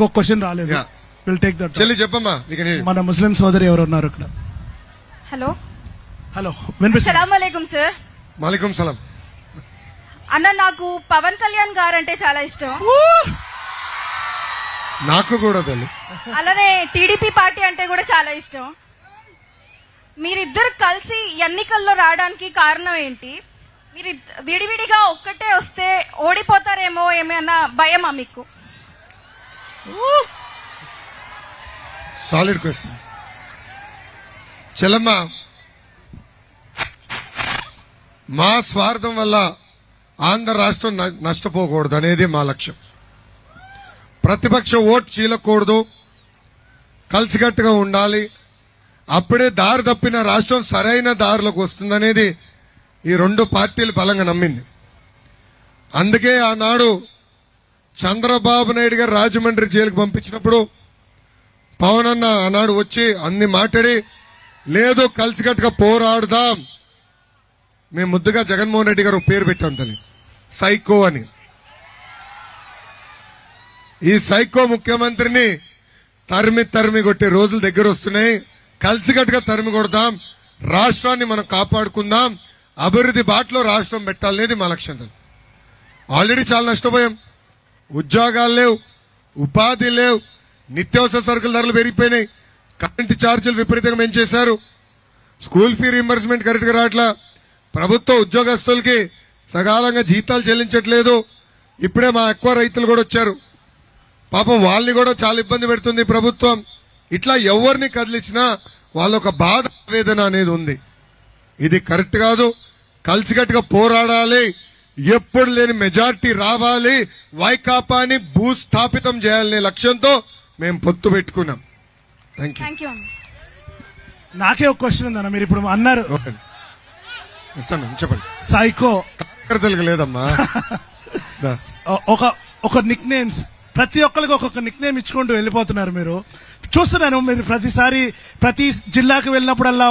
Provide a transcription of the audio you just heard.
ఒక క్వశ్చన్ రాలేదు. Will take that చెల్లి చెప్పమ్మా నీకు మన ముస్లిం సోదరి ఎవరు ఉన్నారు ఇక్కడ? హలో హలో వినిపిస్తుంది? సార్ మాలికం సలాం. అన్న నాకు పవన్ కళ్యాణ్ గారు అంటే చాలా ఇష్టం. నాకు కూడా తల్లి అలానే టీడీపీ పార్టీ అంటే కూడా చాలా ఇష్టం. మీరిద్దరు కలిసి ఎన్నికల్లో రావడానికి కారణం ఏంటి? మీరు విడివిడిగా ఒక్కటే వస్తే ఓడిపోతారేమో ఏమైనా భయమా మీకు? సాలిడ్ క్వశ్చన్ చెల్లమ్మ మా స్వార్థం వల్ల ఆంధ్ర రాష్ట్రం న- నష్టపోకూడదు అనేది మా లక్ష్యం. ప్రతిపక్ష ఓట్ చీలకూడదు. కలిసికట్టుగా ఉండాలి. అప్పుడే దారి తప్పిన రాష్ట్రం సరైన దారిలోకి వస్తుందనేది ఈ రెండు పార్టీలు బలంగా నమ్మింది. అందుకే ఆనాడు చంద్రబాబు నాయుడు గారు రాజమండ్రి జైలుకు పంపించినప్పుడు పవన్ అన్న ఆనాడు వచ్చి అన్ని మాట్లాడి లేదు కలిసికట్టుగా పోరాడుదాం. మేము ముద్దుగా జగన్మోహన్ రెడ్డి గారు పేరు పెట్టాం తల్లి. సైకో అని. ఈ సైకో ముఖ్యమంత్రిని తరిమి తరిమి కొట్టే రోజులు దగ్గర వస్తున్నాయి. కలిసికట్టుగా తరిమి కొడదాం. రాష్ట్రాన్ని మనం కాపాడుకుందాం. అభివృద్ధి బాటలో రాష్ట్రం పెట్టాలనేది మా లక్ష్యం ఆల్రెడీ చాలా నష్టపోయాం. ఉద్యోగాలు లేవు ఉపాధి లేవు నిత్యావసర సరుకుల ధరలు పెరిగిపోయినాయి. కరెంటు ఛార్జీలు విపరీతంగా పెంచేశారు స్కూల్ ఫీ రీఎంబర్స్మెంట్ కరెక్ట్గా రావట్లా. ప్రభుత్వ ఉద్యోగస్తులకి సకాలంగా జీతాలు చెల్లించట్లేదు. ఇప్పుడే మా ఎక్కువ రైతులు కూడా వచ్చారు. పాపం వాళ్ళని కూడా చాలా ఇబ్బంది పెడుతుంది ప్రభుత్వం. ఇట్లా ఎవరిని కదిలించినా వాళ్ళ ఒక బాధ వేదన అనేది ఉంది. ఇది కరెక్ట్ కాదు. కలిసికట్టుగా పోరాడాలి. ఎప్పుడు లేని మెజార్టీ రావాలి. వైకాపాని భూస్థాపితం చేయాలనే లక్ష్యంతో మేము పొత్తు పెట్టుకున్నాం. థ్యాంక్ యూ నాకే ఒక క్వశ్చన్ ఉందన్న మీరు ఇప్పుడు అన్నారు. ఇస్తాను చెప్పండి. సైకో కార్యకర్తలకు లేదమ్మా. ఒక ఒక నిక్ నేమ్స్ ప్రతి ఒక్కరికి ఒక్కొక్క నిక్ నేమ్ ఇచ్చుకుంటూ వెళ్ళిపోతున్నారు మీరు. చూస్తున్నాను మీరు ప్రతిసారి ప్రతి జిల్లాకు వెళ్ళినప్పుడల్లా